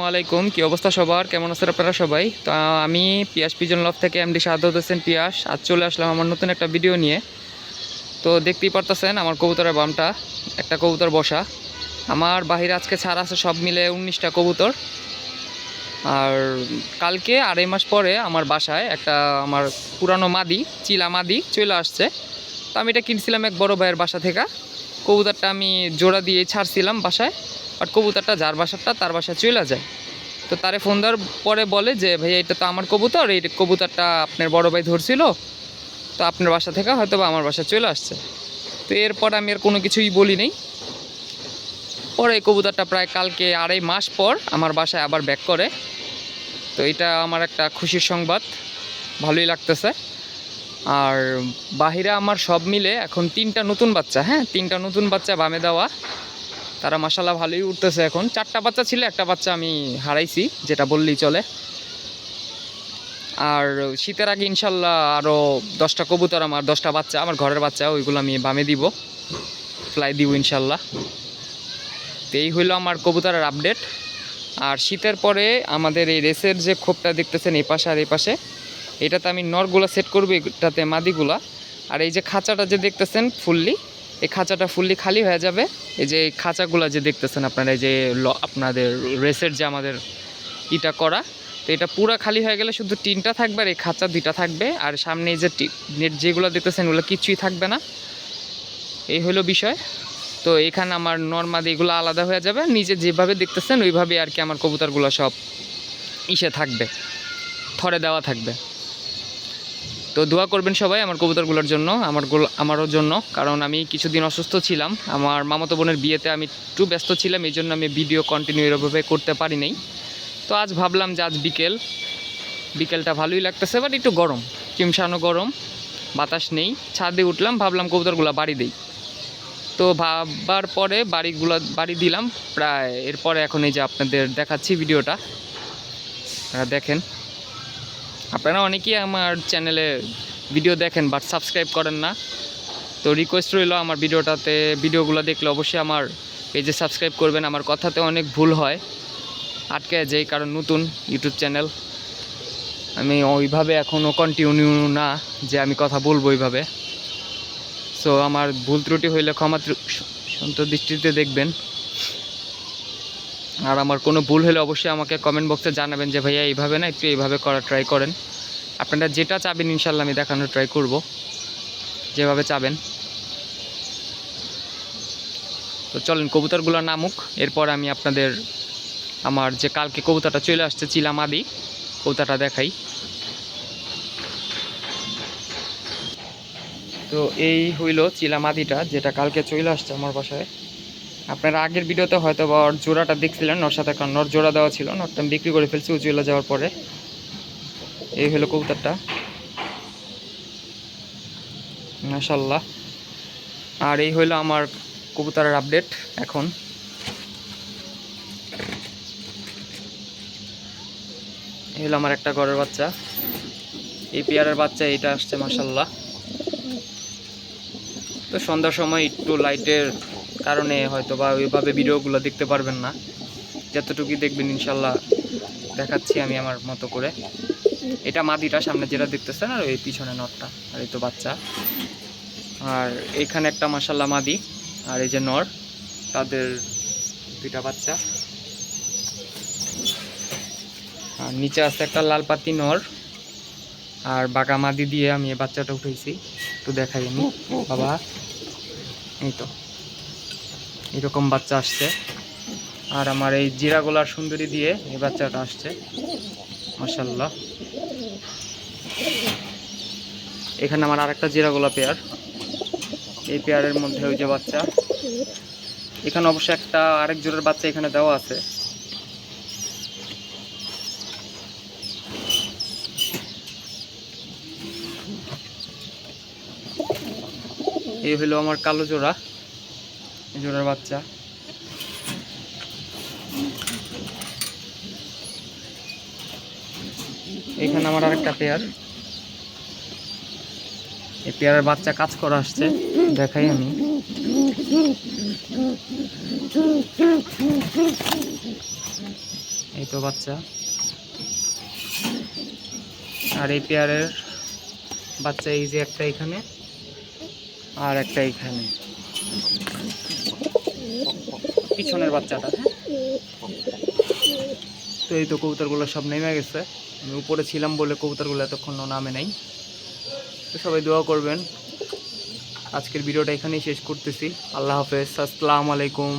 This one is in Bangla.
আসসালামু আলাইকুম। কি অবস্থা সবার? কেমন আছেন আপনারা সবাই? তো আমি পিয়াস পিজন লভ থেকে এমডি শাহাদ হোসেন পিয়াস। আজ চলে আসলাম আমার নতুন একটা ভিডিও নিয়ে। তো দেখতেই পারতেছেন আমার কবুতরের বামটা, একটা কবুতর বসা। আমার বাহিরে আজকে ছাড় আছে সব মিলে উনিশটা কবুতর। আর কালকে আড়াই মাস পরে আমার বাসায় একটা আমার পুরানো মাদি, চিলা মাদি চলে আসছে। তো আমি এটা কিনছিলাম এক বড় ভাইয়ের বাসা থেকে। কবুতরটা আমি জোড়া দিয়ে ছাড়ছিলাম বাসায়। আর কবুতরটা যার বাসারটা, তার বাসায় চলে যায়। তো তারে ফোন দেওয়ার পরে বলে যে, ভাইয়া, এটা তো আমার কবুতর, এই কবুতরটা আপনার বড় ভাই ধরছিল। তো আপনার বাসা থেকে হয়তো বা আমার বাসায় চলে আসছে। তো এরপর আমি আর কোনো কিছুই বলি নেই। পরে এই কবুতরটা প্রায় কালকে আড়াই মাস পর আমার বাসায় আবার ব্যাক করে। তো এটা আমার একটা খুশির সংবাদ। ভালোই লাগতেছে। আর বাহিরে আমার সব মিলে এখন তিনটা নতুন বাচ্চা হ্যাঁ? তিনটা নতুন বাচ্চা বামে দেওয়া। তারা মাসাল্লাহ ভালোই উঠতেছে এখন। চারটা বাচ্চা ছিল, একটা বাচ্চা আমি হারাইছি, যেটা বললেই চলে। আর শীতের আগে ইনশাল্লাহ আরও দশটা কবুতর আমার, দশটা বাচ্চা, আমার ঘরের বাচ্চা, ওইগুলো আমি বামে দিব। ফ্লাই দিব ইনশাল্লাহ তো এই হইল আমার কবুতরের আপডেট আর শীতের পরে আমাদের এই রেসের যে খোপটা দেখতেছেন, এই পাশে আর এই পাশে, এটাতে আমি নরগুলো সেট করব, এটাতে মাদিগুলা। আর এই যে খাঁচাটা যে দেখতেছেন, ফুললি এই খাঁচাটা ফুললি খালি হয়ে যাবে। এই যে খাঁচাগুলো যে দেখতেছেন আপনারা, এই যে আপনাদের রেসের যে আমাদের ইটা করা, তো এটা পুরো খালি হয়ে গেলে শুধু টিনটা থাকবে আর এই খাঁচা দুইটা থাকবে। আর সামনে যে নেট যেগুলো দেখতেছেন ওগুলো কিছুই থাকবে না। এই হলো বিষয়। তো এখানে আমার নর্মাদি এগুলো আলাদা হয়ে যাবে। নিজে যেভাবে দেখতেছেন ওইভাবে আর কি আমার কবুতরগুলো সব ইসে থাকবে। থরে দেওয়া থাকবে। তো দোয়া করবেন সবাই আমার কবুতরগুলোর জন্য, আমার গুলো- আমারও জন্য, কারণ আমি কিছুদিন অসুস্থ ছিলাম। আমার মামাতো বোনের বিয়েতে আমি একটু ব্যস্ত ছিলাম, এই জন্য আমি ভিডিও কন্টিনিউ এরভাবে করতে পারি নাই। তো আজ ভাবলাম যে আজ বিকেল, বিকেলটা ভালোই লাগতেছে বাট একটু গরম চিমসানো গরম, বাতাস নেই, ছাদে উঠলাম, ভাবলাম কবুতরগুলো বাড়ি দেই। তো ভাববার পরে বাড়িগুলো, বাড়ি দিলাম, প্রায় এরপরে এখন এই যে আপনাদের দেখাচ্ছি ভিডিওটা দেখেন। আপনারা অনেকেই আমার চ্যানেলে ভিডিও দেখেন বাট সাবস্ক্রাইব করেন না। তো রিকোয়েস্ট রইল আমার ভিডিওটাতে ভিডিওগুলো দেখলে অবশ্যই আমার পেজে সাবস্ক্রাইব করবেন। আমার কথাতে অনেক ভুল হয়। আটকে যেই কারণ নতুন ইউটিউব চ্যানেল আমি ওইভাবে এখনও কন্টিনিউ না যে আমি কথা বলব ওইভাবে। সো আমার ভুল ত্রুটি হইলে ক্ষমা সন্ত দৃষ্টিতে দেখবেন। আর আমার কোনো ভুল হলে অবশ্যই আমাকে কমেন্ট বক্সে জানাবেন যে, ভাইয়া, এইভাবে না একটু এইভাবে করা ট্রাই করেন। আপনারা যেটা চাবেন ইনশাল্লাহ আমি দেখানোর ট্রাই করব। যেভাবে চাবেন। তো চলেন, কবুতরগুলো নামুক। এরপর আমি আপনাদের আমার যে কালকে কবুতরটা চলে আসছে চিলামাদি কবুতরটা দেখাই। তো এই হইল চিলামাদিটা যেটা কালকে চলে আসছে আমার বাসায়। আপনারা আগের ভিডিওতে হয়তো বা ওর জোড়াটা দেখছিলেন, ওর সাথে কারণ ওর জোড়া দেওয়া ছিল, নটটা আমি বিক্রি করে ফেলছি চলে যাওয়ার পরে। এই হলো কবুতরটা। মাশাল্লাহ আর এই হইল আমার কবুতরের আপডেট এখন। এই হলো আমার একটা ঘরের বাচ্চা। এই পেয়ারের বাচ্চা এটা আসছে মাসাল্লাহ তো সন্ধ্যার সময় একটু লাইটের কারণে হয়তো বা ওইভাবে ভিডিওগুলো দেখতে পারবেন না। যতটুকুই দেখবেন ইনশাল্লাহ দেখাচ্ছি আমি আমার মতো করে। এটা মাদিটা, সামনে যেটা দেখতেছেন, আর এই পিছনে নরটা আর এই তো বাচ্চা। আর এখানে একটা মাসাল্লাহ মাদি, আর এই যে নর, তাদের দুইটা বাচ্চা। আর নিচে আছে একটা লাল পাতি নর, আর বাঁকা মাদি দিয়ে আমি এই বাচ্চাটা উঠেছি একটু দেখাই আমি। বাবা, এই তো। এরকম বাচ্চা আসছে। আর আমার এই জিরাগোলার সুন্দরী দিয়ে এই বাচ্চাটা আসছে। মাসাল্লাহ এখানে আমার আরেকটা জিরাগোলা পেয়ার। এই পেয়ারের মধ্যে ওই যে বাচ্চা। এখানে অবশ্য একটা আরেক জোড়ার বাচ্চা এখানে দেওয়া আছে। এই হলো আমার কালো জোড়া। জোড়ার বাচ্চা। এখানে আমার আরেকটা পেয়ার। এই পেয়ারের বাচ্চা কাজ করে আসছে, দেখাই আমি। এই তো বাচ্চা। আর এই পেয়ারের বাচ্চা এই যে একটা এখানে, আর একটা এখানে। পিছনের বাচ্চাটা হ্যাঁ? তো এই তো কবুতরগুলো সব নেমে গেছে। আমি উপরে ছিলাম বলে কবুতরগুলো এতক্ষণ নামে নাই। তো সবাই দোয়া করবেন। আজকের ভিডিওটা এখানেই শেষ করতেছি। আল্লাহ হাফেজ। আসসালামু আলাইকুম।